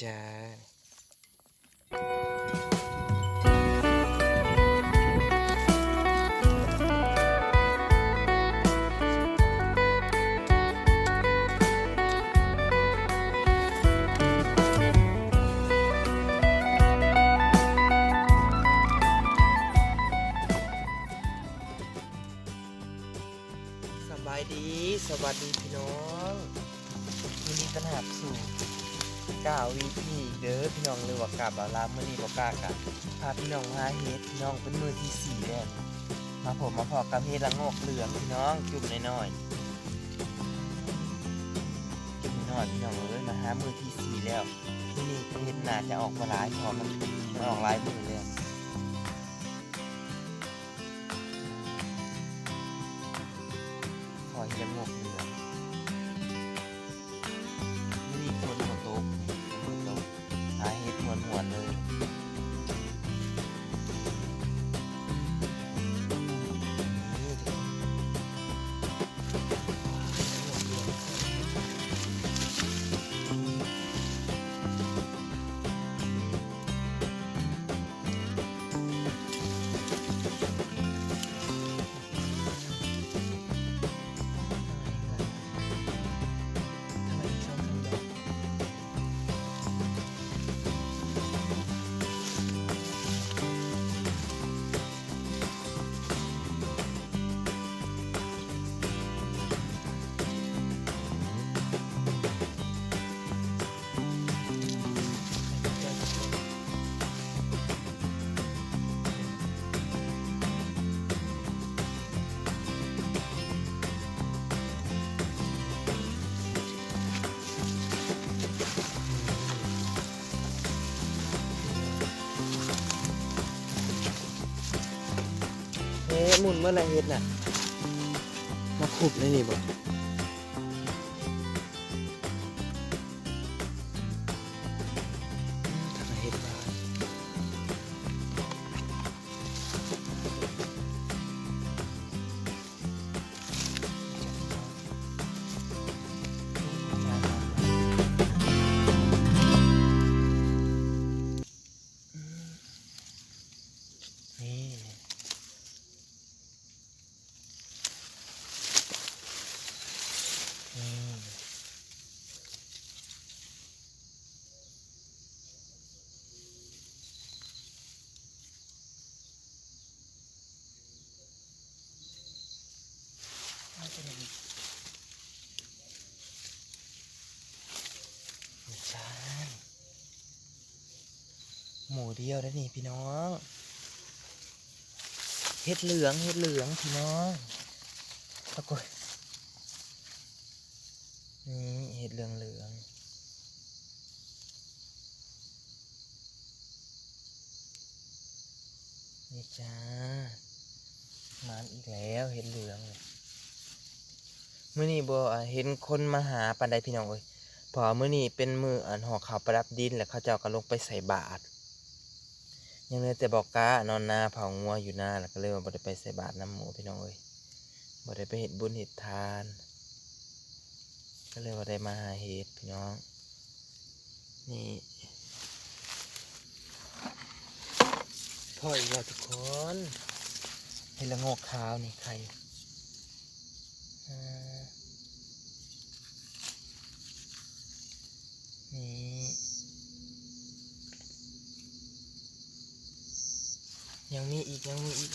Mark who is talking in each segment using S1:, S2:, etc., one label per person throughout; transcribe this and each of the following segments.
S1: จ้าสบายดี สวัสดีพี่น้องวันนี้ต้อนรับสู่ ก้าววีพีเด้อพี่น้องหรือว่ากาบาลามือนี้บอกกล้ากับพาพี่น้องมาเฮ็ดพี่น้องเป็นมือที่สี่แล้วมาผมมาพอกับเฮ็ดละโงกเหลืองพี่น้องจุ่มน้อยๆจุ่มน้อยพี่น้องเอ้ยมาหามือที่สี่แล้วที่นี่เฮ็ดน่าจะออกมาหลายพอมันมันออกหลายมือแล้วคอยจะงกเลืองไม่ มุนเมื่อไรเฮ็ดน่ะ มาขุบเลยนี่บ่ เอาไปเลยไม่ใช่หมูเดียวแล้วนี่พี่น้องเห็ดเหลืองเห็ดเหลืองพี่น้องปรากฏนี่เห็ดเหลืองเหลืองนี่จ้ามันอีกแล้วเห็ดเหลืองเลย มื่อนี้บ่อ่าเห็นคนมาหาปันใดพี่น้องเอ้ยพอมื่อนี้เป็นมืออันห่อข้าวประดับดินแล้วเขาเจ้าก็ลงไปใส่บาตรยังเลยแต่บอกกานอนนาเผางัวอยู่หน้าแล้วก็เลยว่าบ่ได้ไปใส่บาตรน้ำหมูพี่น้องเอ้ยบ่ได้ไปเห็ดบุญเห็ดทาน ก็เลยว่าได้มาหาเห็ดพี่น้อง นี่พ่ออีกแล้วทุกคนเห็ดละโงกขาวนี่ใครอ่านี่ ยังมีอีกยังมีอีก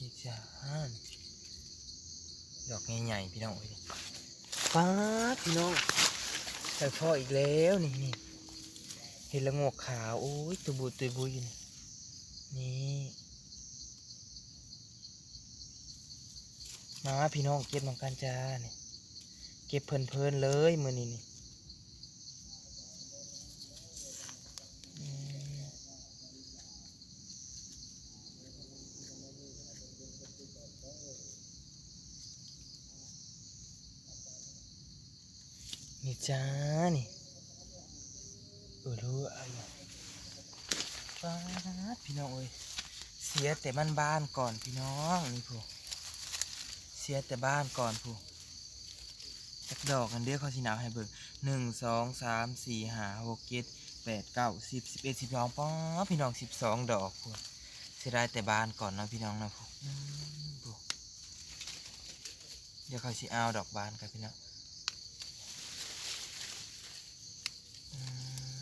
S1: อีกจานดอกใหญ่ๆพี่น้องเอ้ยป้าพี่น้องแต่พ่ออีกแล้วนี่นี่ เห็นละโงกขาวโอ้ยตัวบุตัวบุยอยู่นี่นี่มาพี่น้องเก็บน้องกันจ้านี่เก็บเพลินๆเลยมือนี้นี่นี่จ้านี่ ออรู้อะไรป้าพี่น้องเอ้ยเสียแต่บ้านบ้านก่อนพี่น้องนี่ผู้เสียแต่บ้านก่อนผู้จักดอกกันเดียวเขาสิหนาวให้เบิ่งหนึ่งสองสามสี่ห้าหกเจ็ดแปดเก้าสิบสิบเอ็ดสิบสองป้อพี่น้องสิบสองดอกผู้เสียดายแต่บ้านก่อนนะพี่น้องนะผู้อืมผู้เดี๋ยวเขาสิเอาดอกบานกันพี่น้อง อืม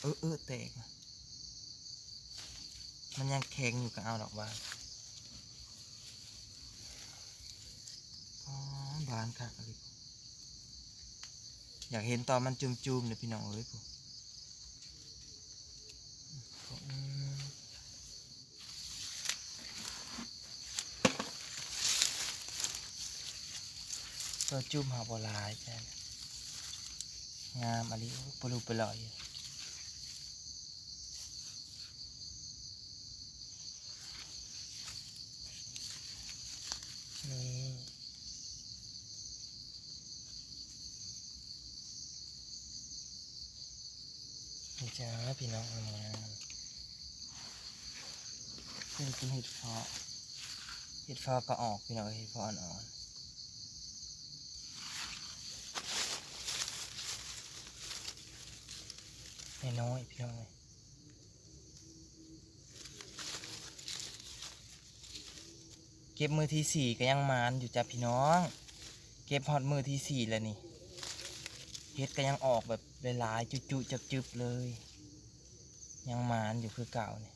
S1: เออเออแตกว่ะมันยังแข็งอยู่กับเอาดอกบานบานค่ะอะไรอยากเห็นตอนมันจุ่มๆเลยพี่น้องเอ้ยพวกอืมตัวจุ่มหาบลายจ้ะงามอะไรปลุปลอย นี่จ้าพี่น้องงามนี่กินเห็ดฟอเห็ดฟอก็ออกพี่น้องเห็ดฟออ่อนๆน้อยๆพี่น้องเอ้ย ก็บมือที่สี่ก็ยังมานอยู่จ้ะพี่น้อง เก็บฮอดมือที่สี่แล้วนี่เฮ็ดก็ยังออกแบบหลายๆจุๆจับๆเลย ยังมานอยู่คือเก่าเนี่ย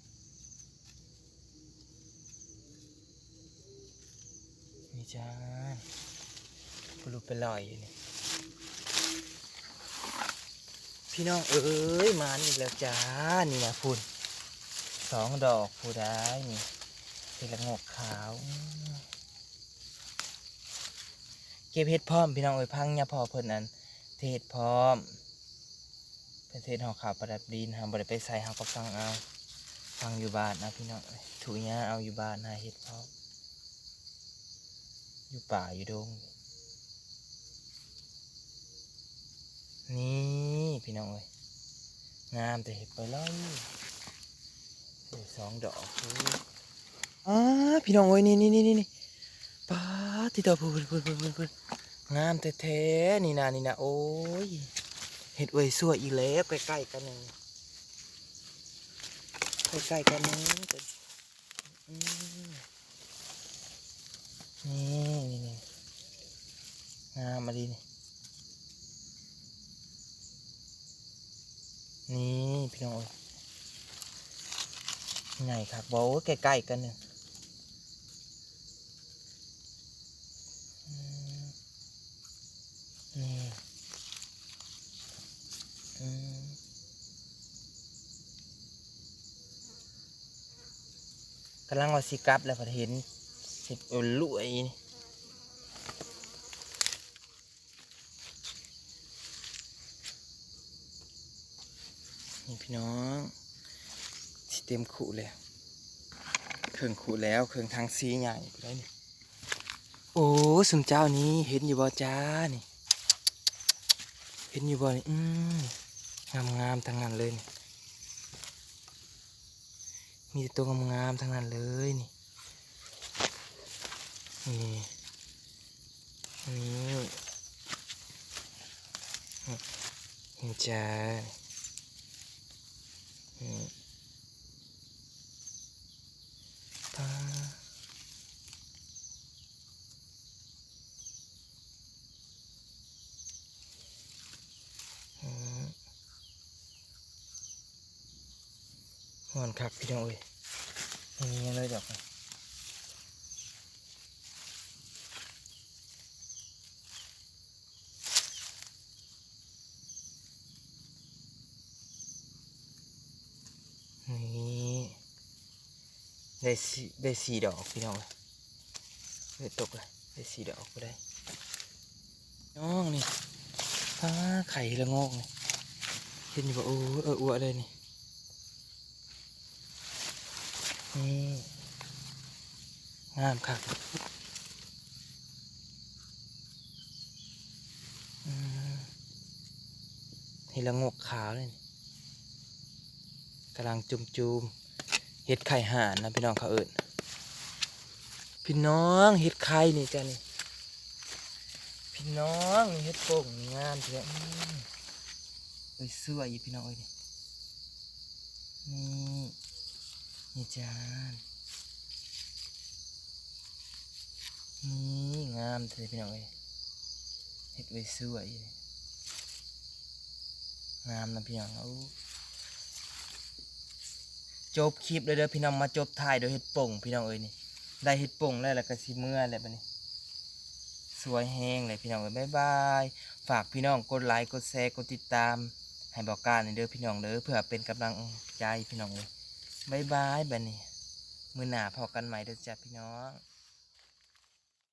S1: นี่จ้าปลุไปลอยอยู่นี่พี่น้องเอ้ยมานอีกแล้วจ้านี่นะพุ่นสองดอกผู้ได้นี่เป็นละงกขาวอืม เก็บเห็ดพร้อมพี่น้องเอ้ยพังเนี่ยพอเพิ่นนั้นเทศพร้อมเป็นเทศห่อขาวประดับดินหาบริไปใส่หาก็ฟังเอาฟังอยู่บ้านนะพี่น้องเอ้ยถูกเนี้ยเอาอยู่บ้านหาเห็ดพร้อมอยู่ป่าอยู่ดงนี่พี่น้องเอ้ยงามแต่เห็ดไปเลยสองดอกเลยอ้าพี่น้องเอ้ยนี่นี่นี่นี่ ป้าดที่ตัวพูดพูดพูดพูดพูดงามแท้ๆนี่นานี่นะโอ้ยเห็ดอวยสวยอีแล้วใกล้ๆกันหนึ่งใกล้ๆกันนึงแต่อืมนี่นี่นี่งามมาดีนี่นี่พี่น้องเอ้ยใหญ่ครับบอกว่าใกล้ๆกันหนึ่งอืม นี่อืม กำลังว่าสิกลับแล้วพอเห็นสิบออลุยนี่นี่พี่น้องสิเต็มขู่แล้วเครื่องขู่แล้วเครื่องทางซีใหญ่ไปได้นี่โอ้สุนเจ้านี้เห็นอยู่บ่จ้านี่ เห็นอยู่บ่นี่อืมงามงามๆทั้งนั้นเลยนี่ มีแต่ตัวงามๆทั้งนั้นเลยนี่นี่นี่เจ้านี่ตา หอนคักพี่น้องเอ้ยไม่มีอะไรดอกนี่ได้สีได้สีดอกพี่น้องเอ้ยได้ตกเลยได้สีดอกก็ได้น้องนี่ฟ้าไข่ละโงกนี่เห็นอยู่ว่าโอ้เอออ้วเลยนี่ นี่งามคักละงกขาวเลยกำลังจุมจูมๆเห็ดไข่ห่านนะพี่น้องเขาเอิญพี่น้องเห็ดไข่นี่จ้ะนี่ พี่น้องเห็ดโป่งนี่งามเถอะเอ้ยเสวยอยู่พี่น้องเอ้ยนี่ นี่จานนี่งามเถอะพี่น้องเอ้ยเห็ดไว้สวยงามนะพี่น้องเอาจบคลิปเลยเด้อพี่น้องมาจบถ่ายโดยเห็ดโป่งพี่น้องเอ้ยนี่ได้เห็ดโป่งแล้วแล้วก็สิเมื่อแล้วบัดนี้ สวยแห้งเลยพี่น้องเอ้ยบ๊ายบายฝากพี่น้องกดไลค์กดแชร์กดติดตาม ให้บอกการในเด้อพี่น้องเด้อเพื่อเป็นกำลังใจพี่น้องเลย บายบายบัดนี้มือหนาพอกันใหม่เด้อจ้ะพี่น้อง